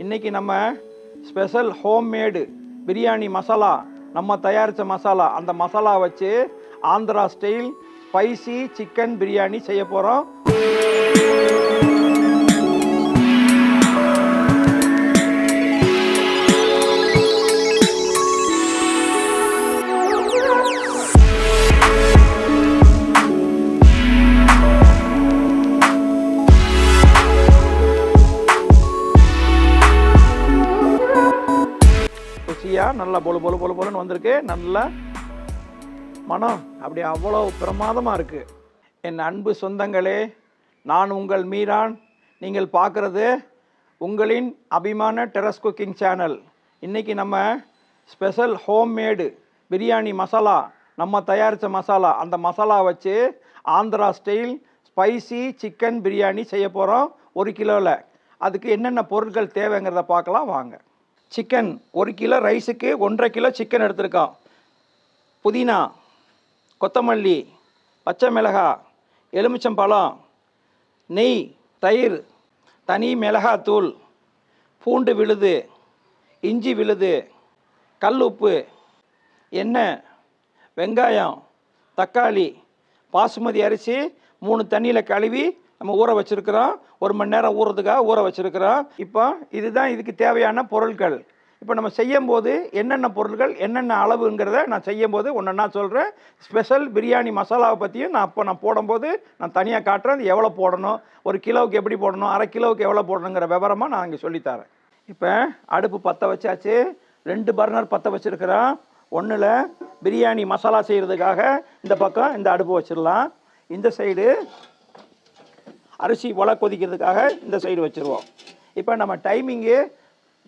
இன்றைக்கி நம்ம special homemade biryani masala நம்ம தயாரித்த மசாலா அந்த மசாலா வச்சு Andhra style spicy chicken biryani செய்ய போகிறோம் நல்லா பொல பொல பொல பொலன்னு வந்திருக்கு. நல்லா மனம். அப்படி அவ்வளோ பிரமாதமாக இருக்குது என் அன்பு சொந்தங்களே நான் உங்கள் மீரான். நீங்கள் பார்க்குறது உங்களின் அபிமான டெரஸ் குக்கிங் சேனல். இன்றைக்கி நம்ம ஸ்பெஷல் ஹோம்மேடு பிரியாணி மசாலா நம்ம தயாரித்த மசாலா. அந்த மசாலா வச்சு Andhra style spicy chicken biryani செய்ய போகிறோம் ஒரு கிலோவில் அதுக்கு என்னென்ன பொருட்கள் தேவைங்கிறத பார்க்கலாம். வாங்க. சிக்கன் ஒரு கிலோ ரைஸுக்கு ஒன்றரை கிலோ சிக்கன் எடுத்திருக்கோம் புதினா கொத்தமல்லி பச்சை மிளகாய் எலுமிச்சம்பழம் நெய் தயிர் தனி மிளகாத்தூள் பூண்டு விழுது இஞ்சி விழுது கல் உப்பு எண்ணெய் வெங்காயம் தக்காளி பாசுமதி அரிசி மூணு தண்ணியில் கழுவி நம்ம ஊற வச்சுருக்கிறோம். ஒரு மணி நேரம் ஊறதுக்காக ஊற வச்சுருக்கிறோம். இப்போ இதுதான் இதுக்கு தேவையான பொருட்கள். இப்போ நம்ம செய்யும்போது என்னென்ன பொருட்கள் என்னென்ன அளவுங்கிறத நான் செய்யும்போது ஒன்றா சொல்கிறேன் ஸ்பெஷல் பிரியாணி மசாலாவை பற்றியும் நான் அப்போ நான் போடும்போது நான் தனியாக காட்டுறேன். அது எவ்வளோ போடணும் ஒரு கிலோவுக்கு எப்படி போடணும் அரை கிலோவுக்கு எவ்வளோ போடணுங்கிற விவரமாக நான் இங்கே சொல்லித்தரேன் இப்போ அடுப்பு பற்ற வச்சாச்சு. ரெண்டு பர்னர் பற்ற வச்சுருக்கிறோம். ஒன்றில் பிரியாணி மசாலா செய்கிறதுக்காக இந்த பக்கம் இந்த அடுப்பு வச்சிடலாம். இந்த சைடு அரிசி உலை கொதிக்கிறதுக்காக இந்த சைடு வச்சுருவோம். இப்போ நம்ம டைமிங்கு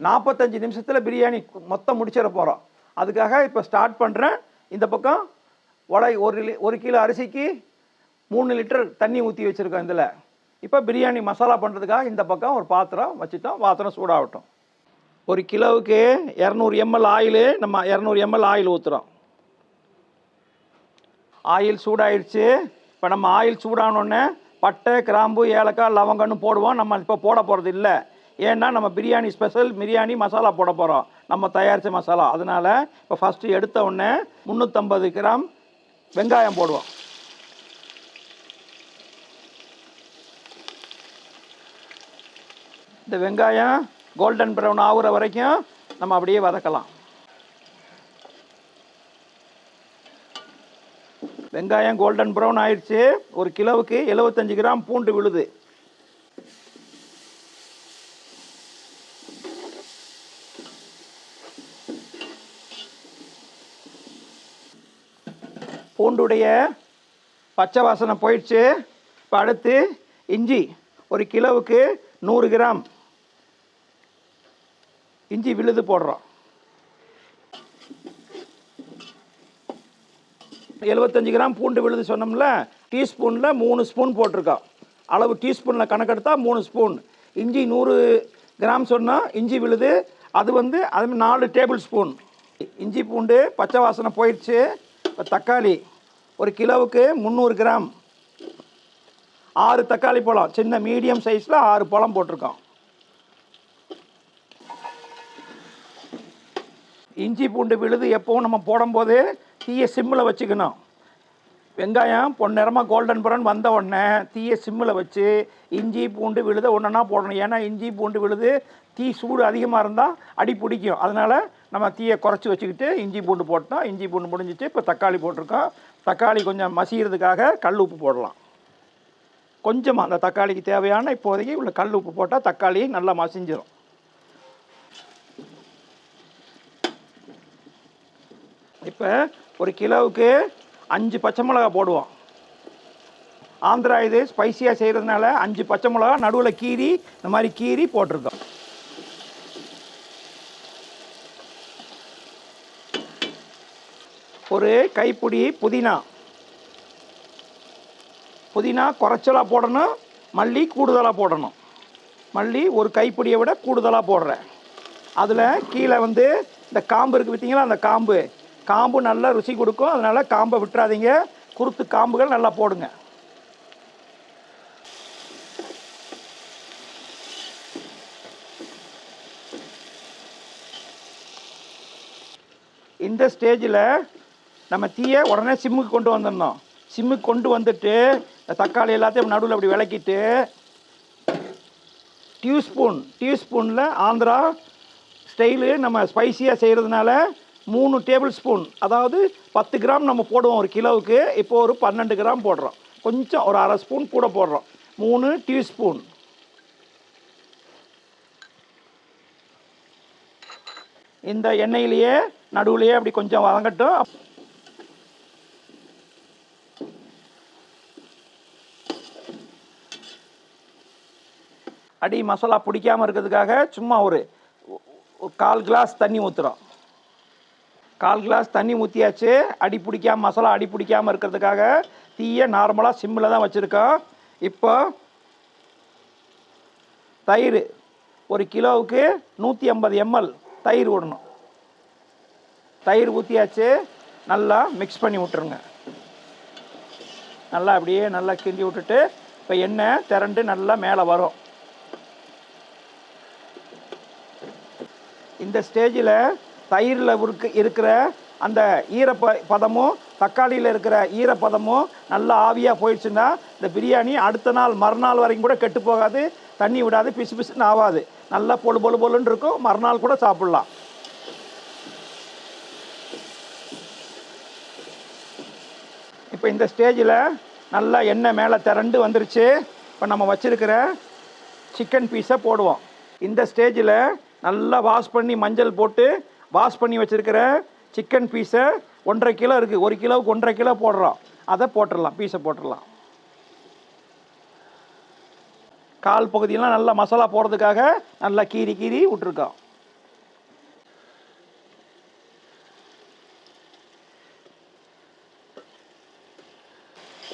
நாற்பத்தஞ்சு நிமிஷத்தில் பிரியாணி மொத்தம் முடிச்சிட போகிறோம் அதுக்காக இப்போ ஸ்டார்ட் பண்ணுறேன் இந்த பக்கம் உலை ஒரு லி ஒரு கிலோ அரிசிக்கு மூணு லிட்டர் தண்ணி ஊற்றி வச்சுருக்கோம் இதில். இப்போ பிரியாணி மசாலா பண்ணுறதுக்காக இந்த பக்கம் ஒரு பாத்திரம் வச்சுட்டோம். பாத்திரம் சூடாகட்டும். ஒரு கிலோவுக்கு இரநூறு எம்எல் ஆயிலு நம்ம இரநூறு எம்எல் ஆயில் ஊற்றுறோம் ஆயில் சூடாயிடுச்சு இப்போ நம்ம ஆயில் சூடானோடனே பட்டை கிராம்பு ஏலக்காய் லவங்கன்னு போடுவோம். நம்ம இப்போ போட போகிறது இல்லை. ஏன்னா நம்ம பிரியாணி ஸ்பெஷல் பிரியாணி மசாலா போட போகிறோம் நம்ம தயாரித்த மசாலா. அதனால் இப்போ ஃபஸ்ட்டு எடுத்த உடனே முந்நூற்றம்பது கிராம் வெங்காயம் போடுவோம். இந்த வெங்காயம் கோல்டன் ப்ரௌன் ஆகுற வரைக்கும் நம்ம அப்படியே வதக்கலாம். வெங்காயம் கோல்டன் ப்ரௌன் ஆயிடுச்சு. ஒரு கிலோவுக்கு 75 கிராம் பூண்டு விழுது. பூண்டுடைய பச்சை வாசனை போயிடுச்சு. இப்போ அடுத்து இஞ்சி. ஒரு கிலோவுக்கு நூறு கிராம். இஞ்சி விழுது போடுறோம். எழுபத்தஞ்சு கிராம் பூண்டு விழுது சொன்னோம்ல டீஸ்பூனில் மூணு ஸ்பூன் போட்டிருக்கோம் அளவு டீஸ்பூனில் கணக்கெடுத்தா மூணு ஸ்பூன். இஞ்சி நூறு கிராம் சொன்னால் இஞ்சி விழுது அது வந்து அது மாதிரி நாலு டேபிள் ஸ்பூன். இஞ்சி பூண்டு பச்சை வாசனை போயிடுச்சு இப்போ தக்காளி ஒரு கிலோவுக்கு முந்நூறு கிராம். ஆறு தக்காளி பழம் சின்ன மீடியம் சைஸில் ஆறு பழம் போட்டிருக்கோம் இஞ்சி பூண்டு விழுது எப்போவும் நம்ம போடும்போது தீய சிம்மில் வச்சுக்கணும். வெங்காயம் பொன்னிறமாக கோல்டன் ப்ரௌன் வந்த உடனே தீய சிம்மில் வச்சு இஞ்சி பூண்டு விழுத ஒன்றுனா போடணும். ஏன்னா இஞ்சி பூண்டு விழுது தீ சூடு அதிகமாக இருந்தால் அடி பிடிக்கும். அதனால் நம்ம தீயை குறைச்சி வச்சுக்கிட்டு இஞ்சி பூண்டு போட்டோம். இஞ்சி பூண்டு முடிஞ்சிச்சு. இப்போ தக்காளி போட்டிருக்கோம். தக்காளி கொஞ்சம் மசிகிறதுக்காக கல் உப்பு போடலாம். கொஞ்சமாக அந்த தக்காளிக்கு தேவையான இப்போதைக்கு உள்ள கல் உப்பு போட்டால் தக்காளி நல்லா மசிஞ்சிடும் இப்போ ஒரு கிலோவுக்கு அஞ்சு பச்சை மிளகா போடுவோம். ஆந்திரா இது ஸ்பைசியாக செய்கிறதுனால அஞ்சு பச்சை மிளகா நடுவில் கீரி இந்த மாதிரி கீரி போட்டிருக்கோம். ஒரு கைப்பிடி புதினா. புதினா குறைச்சலாக போடணும் மல்லி கூடுதலாக போடணும். மல்லி ஒரு கைப்பிடியை விட கூடுதலாக போடுறேன். அதில் கீழே வந்து இந்த காம்பு இருக்குது பார்த்தீங்களா அந்த காம்பு காம்பு நல்லா ருசி கொடுக்கும். அதனால் காம்பை விட்டுறாதீங்க. குருத்து காம்புகள் நல்லா போடுங்க. இந்த ஸ்டேஜில் நம்ம தீயை உடனே சிம்முக்கு கொண்டு வந்துடணும். சிம்முக்கு கொண்டு வந்துட்டு தக்காளி எல்லாத்தையும் நடுவில் அப்படி விளக்கிட்டு டியூஸ்பூன் டியூஸ்பூனில் ஆந்திரா ஸ்டைலு நம்ம ஸ்பைசியாக செய்கிறதுனால மூணு டேபிள் ஸ்பூன் அதாவது பத்து கிராம் நம்ம போடுவோம் ஒரு கிலோவுக்கு இப்போ ஒரு பன்னெண்டு கிராம் போடுறோம். கொஞ்சம் ஒரு அரை ஸ்பூன் கூட போடுறோம். மூணு டீஸ்பூன். இந்த எண்ணெயிலேயே நடுவுலையே அப்படி கொஞ்சம் வதங்கட்டும். அடி மசாலா பிடிக்காமல் இருக்கிறதுக்காக சும்மா ஒரு கால் கிளாஸ் தண்ணி ஊற்றுறோம் கால் கிளாஸ் தண்ணி ஊற்றியாச்சு அடி பிடிக்காம மசாலா அடி பிடிக்காமல் இருக்கிறதுக்காக தீயை நார்மலாக சிம்மில் தான் வச்சுருக்கோம். இப்போ தயிர் ஒரு கிலோவுக்கு நூற்றி ஐம்பது எம்எல் தயிர் விடணும் தயிர் ஊற்றியாச்சு நல்லா மிக்ஸ் பண்ணி விட்டுருங்க. நல்லா அப்படியே நல்லா கிண்டி விட்டுட்டு இப்போ எண்ணெய் திரண்டு நல்லா மேலே வரும். இந்த ஸ்டேஜில் தயிரில் இருக்க இருக்கிற அந்த ஈரப்ப பதமும் தக்காளியில் இருக்கிற ஈரப்பதமும் நல்லா ஆவியாக போயிடுச்சுன்னா இந்த பிரியாணி அடுத்த நாள் மறுநாள் வரைக்கும் கூட கெட்டு போகாது தண்ணி விடாது பிசு பிசுன்னு ஆகாது நல்லா பொழு பொழு பொழுன்னு இருக்கும் மறுநாள் கூட சாப்பிட்லாம். இப்போ இந்த ஸ்டேஜில் நல்லா எண்ணெய் மேலே திரண்டு வந்துருச்சு. இப்போ நம்ம வச்சுருக்கிற சிக்கன் பீஸை போடுவோம். இந்த ஸ்டேஜில் நல்லா வாஷ் பண்ணி மஞ்சள் போட்டு வாஷ் பண்ணி வச்சுருக்கிற சிக்கன் பீஸை ஒன்றரை கிலோ இருக்குது ஒரு கிலோவுக்கு ஒன்றரை கிலோ போடுறோம். அதை போட்டுடலாம். பீஸை போட்டுடலாம். கால் பகுதியெல்லாம் நல்லா மசாலா போடுறதுக்காக நல்லா கீறி கீறி விட்ருக்கோம்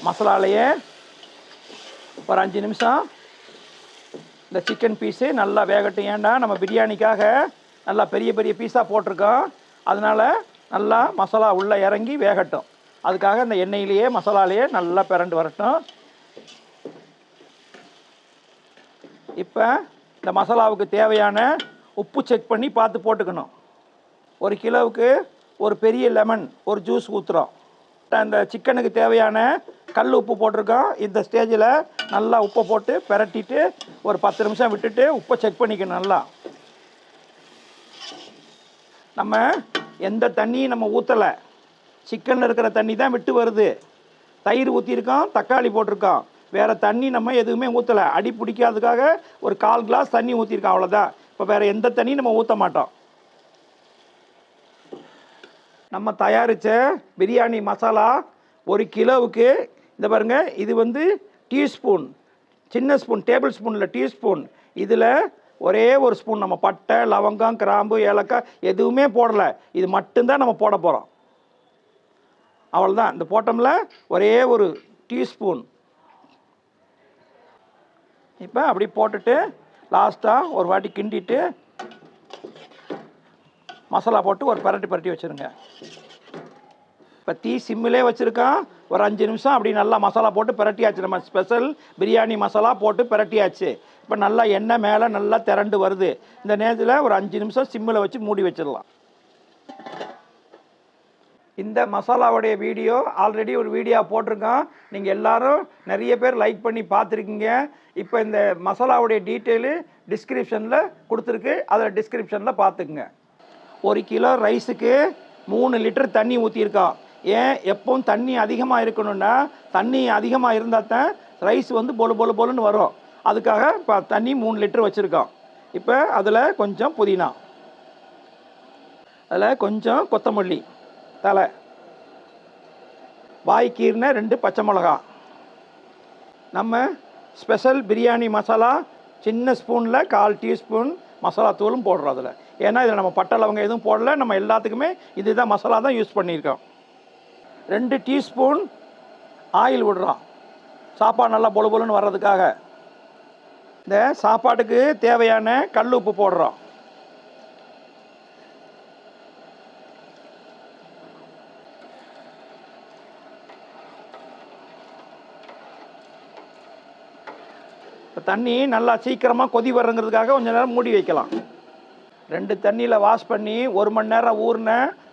மசாலாலேயே ஒரு அஞ்சு நிமிஷம். இந்த சிக்கன் பீஸு நல்லா வேகட்டும். ஏன்டா? நம்ம பிரியாணிக்காக நல்லா பெரிய பெரிய பீஸாக போட்டிருக்கோம் அதனால் நல்லா மசாலா உள்ளே இறங்கி வேகட்டும். அதுக்காக இந்த எண்ணெயிலேயே மசாலாலேயே நல்லா பிறண்டு வரட்டும். இப்போ இந்த மசாலாவுக்கு தேவையான உப்பு செக் பண்ணி பார்த்து போட்டுக்கணும். ஒரு கிலோவுக்கு ஒரு பெரிய லெமன் ஒரு ஜூஸ் ஊற்றுறோம் அந்த சிக்கனுக்கு தேவையான கல் உப்பு போட்டிருக்கோம். இந்த ஸ்டேஜில் நல்லா உப்பை போட்டு பெரட்டிட்டு ஒரு பத்து நிமிஷம் விட்டுட்டு உப்பை செக் பண்ணிக்கணும் நல்லா. நம்ம எந்த தண்ணியும் நம்ம ஊற்றலை சிக்கனில் இருக்கிற தண்ணி தான் விட்டு வருது. தயிர் ஊற்றிருக்கோம் தக்காளி போட்டிருக்கோம். வேறு தண்ணி நம்ம எதுவுமே ஊற்றலை அடி பிடிக்காததுக்காக ஒரு கால் கிளாஸ் தண்ணி ஊற்றிருக்கோம் அவ்வளோதான் இப்போ வேறு எந்த தண்ணியும் நம்ம ஊற்ற மாட்டோம். நம்ம தயாரித்த பிரியாணி மசாலா ஒரு கிலோவுக்கு இந்த பாருங்க இது வந்து டீஸ்பூன் சின்ன ஸ்பூன் டேபிள் ஸ்பூனில் டீஸ்பூன். இதில் ஒரே ஒரு ஸ்பூன் நம்ம பட்டை லவங்கம் கிராம்பு ஏலக்காய் எதுவுமே போடலை. இது மட்டும்தான் நம்ம போட போகிறோம் அவ்வளோதான் இந்த போட்டோம்ல ஒரே ஒரு டீஸ்பூன். இப்போ அப்படி போட்டுட்டு லாஸ்ட்டாக ஒரு வாட்டி கிண்டிட்டு மசாலா போட்டு ஒரு பரட்டி பரட்டி வச்சுருங்க. இப்போ தீ சிம்மிலே வச்சுருக்கான். ஒரு அஞ்சு நிமிஷம் அப்படி நல்லா மசாலா போட்டு பிரட்டியாச்சு. நம்ம ஸ்பெஷல் பிரியாணி மசாலா போட்டு பிரட்டியாச்சு. இப்போ நல்லா எண்ணெய் மேலே நல்லா திரண்டு வருது. இந்த நேரத்தில் ஒரு அஞ்சு நிமிஷம் சிம்மில் வச்சு மூடி வச்சிடலாம். இந்த மசாலாவுடைய வீடியோ ஆல்ரெடி ஒரு வீடியோ போட்டிருக்கோம். நீங்கள் எல்லோரும் நிறைய பேர் லைக் பண்ணி பார்த்துருக்கீங்க. இப்போ இந்த மசாலாவுடைய டீட்டெயிலு டிஸ்கிரிப்ஷனில் கொடுத்துருக்கு. அதில் டிஸ்கிரிப்ஷனில் பார்த்துக்குங்க. ஒரு கிலோ ரைஸுக்கு மூணு லிட்டர் தண்ணி ஊற்றிருக்கான் ஏன் எப்பவும் தண்ணி அதிகமாக இருக்கணும்னா தண்ணி அதிகமாக இருந்தால் தான் ரைஸ் வந்து பொலு பொலு பொலுன்னு வரும். அதுக்காக இப்போ தண்ணி மூணு லிட்டர் வச்சுருக்கோம். இப்போ அதில் கொஞ்சம் புதினா. அதில் கொஞ்சம் கொத்தமல்லி தலை வாய்க்கீர்னு ரெண்டு பச்சை மிளகா. நம்ம ஸ்பெஷல் பிரியாணி மசாலா சின்ன ஸ்பூனில் கால் டீஸ்பூன் மசாலா தூளும் போடுறோம் அதில். ஏன்னா இதில் நம்ம பட்டை லவங்க எதுவும் போடல. நம்ம எல்லாத்துக்குமே இதுதான் மசாலா தான் யூஸ் பண்ணியிருக்கோம். ரெண்டு டீஸ்பூன் ஆயில் விடுறோம் சாப்பாடு நல்லா பொழு பொழுன்னு வர்றதுக்காக. இந்த சாப்பாட்டுக்கு தேவையான கல் உப்பு போடுறோம் இப்போ தண்ணி நல்லா சீக்கிரமாக கொதி வர்றங்கிறதுக்காக கொஞ்சம் நேரம் மூடி வைக்கலாம். ரெண்டு தண்ணியில் வாஷ் பண்ணி ஒரு மணி நேரம் ஊறின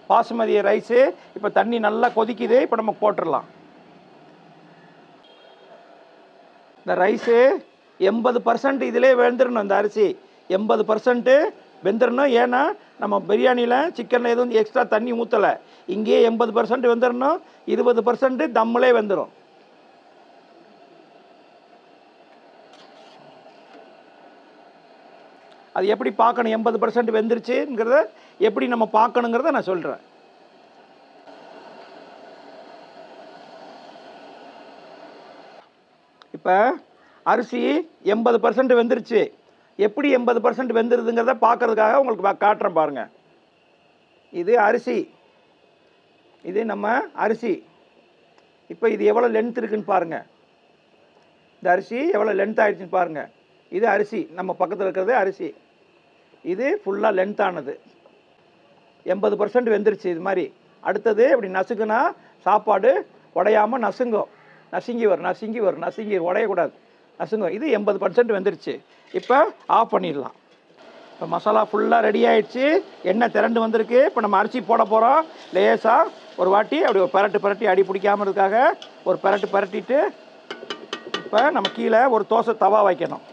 பாசுமதி ரைஸு இப்போ தண்ணி நல்லா கொதிக்குது இப்போ நம்ம போட்டுடலாம் இந்த ரைஸு எண்பது பர்சன்ட் இதிலே வெந்துடணும் இந்த அரிசி. எண்பது பர்சன்ட்டு வெந்துடணும் ஏன்னா நம்ம பிரியாணியில் சிக்கனில் எதுவும் எக்ஸ்ட்ரா தண்ணி ஊற்றலை இங்கேயே எண்பது பர்சன்ட் வெந்துடணும் இருபது பர்சன்ட்டு தம்மிலே வெந்துடும் அது எப்படி பார்க்கணும்? எண்பது பர்சன்ட் வெந்துருச்சுங்கிறத எப்படி நம்ம பார்க்கணுங்கிறத நான் சொல்கிறேன் இப்போ அரிசி எண்பது பர்சன்ட் வெந்துருச்சு. எப்படி எண்பது பர்சன்ட் வெந்துருதுங்கிறத பார்க்கறதுக்காக உங்களுக்கு காட்டுறேன் பாருங்கள் இது அரிசி. இது நம்ம அரிசி. இப்போ இது எவ்வளோ லென்த் இருக்குன்னு பாருங்கள் இந்த அரிசி எவ்வளோ லென்த் ஆகிடுச்சின்னு பாருங்கள் இது அரிசி. நம்ம பக்கத்தில் இருக்கிறது அரிசி. இது ஃபுல்லாக லென்த்தானது எண்பது பர்சன்ட் வெந்துருச்சு இது மாதிரி. அடுத்தது இப்படி நசுக்குனா சாப்பாடு உடையாமல் நசுங்கும். நசுங்கி வரும் நசுங்கி வரும் நசுங்கி உடையக்கூடாது. நசுங்கும். இது எண்பது பர்சன்ட் வெந்துருச்சு. இப்போ ஆஃப் பண்ணிடலாம். இப்போ மசாலா ஃபுல்லாக ரெடி ஆகிடுச்சு எண்ணெய் திரண்டு வந்திருக்கு. இப்போ நம்ம அரிசி போட போகிறோம் லேசாக ஒரு வாட்டி அப்படி ஒரு பரட்டு பரட்டி அடி பிடிக்காம இருக்காக ஒரு பரட்டு பரட்டிட்டு இப்போ நம்ம கீழே ஒரு தோசை தவா வைக்கணும்.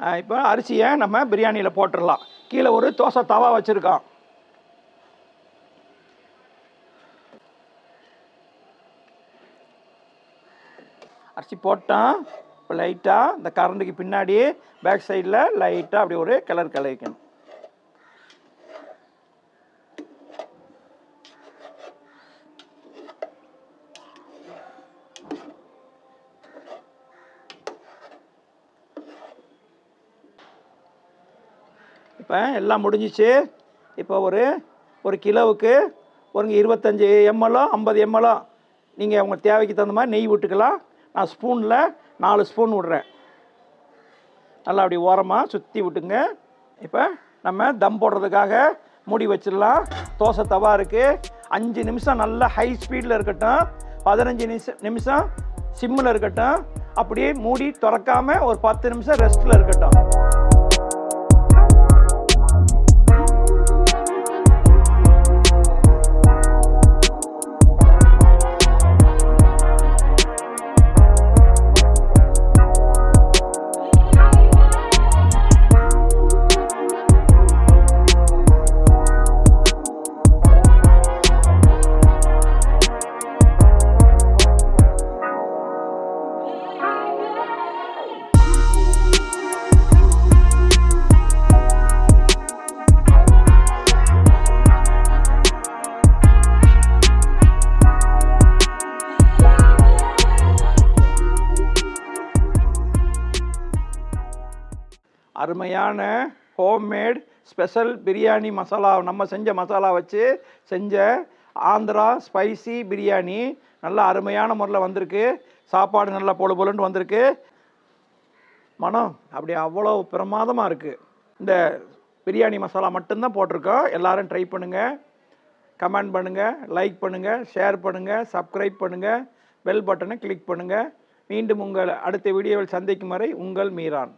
இப்போ அரிசியை நம்ம பிரியாணியில் போட்டுடலாம். கீழே ஒரு தோசை தவா வச்சுருக்கோம் அரிசி போட்டோம் இப்போ லைட்டாக இந்த கரண்டுக்கு பின்னாடி பேக் சைடில் லைட்டாக அப்படி ஒரு கலர் கலரிக்கணும் இப்போ எல்லாம் முடிஞ்சிச்சு. இப்போ ஒரு ஒரு கிலோவுக்கு ஒரு இருபத்தஞ்சி எம்எல்ஓ ஐம்பது எம்எல்ஓ நீங்கள் உங்கள் தேவைக்கு தகுந்த மாதிரி நெய் விட்டுக்கலாம். நான் ஸ்பூனில் நாலு ஸ்பூன் விடுறேன். நல்லா அப்படி ஓரமாக சுற்றி விட்டுங்க. இப்போ நம்ம தம் போடுறதுக்காக மூடி வச்சிடலாம். தோசை தவா இருக்குது அஞ்சு நிமிஷம் நல்லா ஹை ஸ்பீடில் இருக்கட்டும். பதினஞ்சு நிமிஷம் நிமிஷம் சிம்மில் இருக்கட்டும். அப்படியே மூடி திறக்காமல் ஒரு பத்து நிமிஷம் ரெஸ்ட்டில் இருக்கட்டும். அருமையான ஹோம்மேட் ஸ்பெஷல் பிரியாணி மசாலா நம்ம செஞ்ச மசாலா வச்சு செஞ்ச ஆந்திரா ஸ்பைசி பிரியாணி நல்லா அருமையான முறையில் வந்திருக்கு. சாப்பாடு நல்லா பொழு பொழுன்னு வந்திருக்கு. மனம் அப்படி அவ்வளோ பிரமாதமாக இருக்குது இந்த பிரியாணி மசாலா மட்டும்தான் போட்டிருக்கோம். எல்லோரும் ட்ரை பண்ணுங்கள் கமெண்ட் பண்ணுங்கள் லைக் பண்ணுங்கள் ஷேர் பண்ணுங்கள் சப்ஸ்கிரைப் பண்ணுங்கள் பெல் பட்டனை கிளிக் பண்ணுங்கள் மீண்டும் உங்கள் அடுத்த வீடியோவில் சந்திக்கும் வரை உங்கள் மீரான்.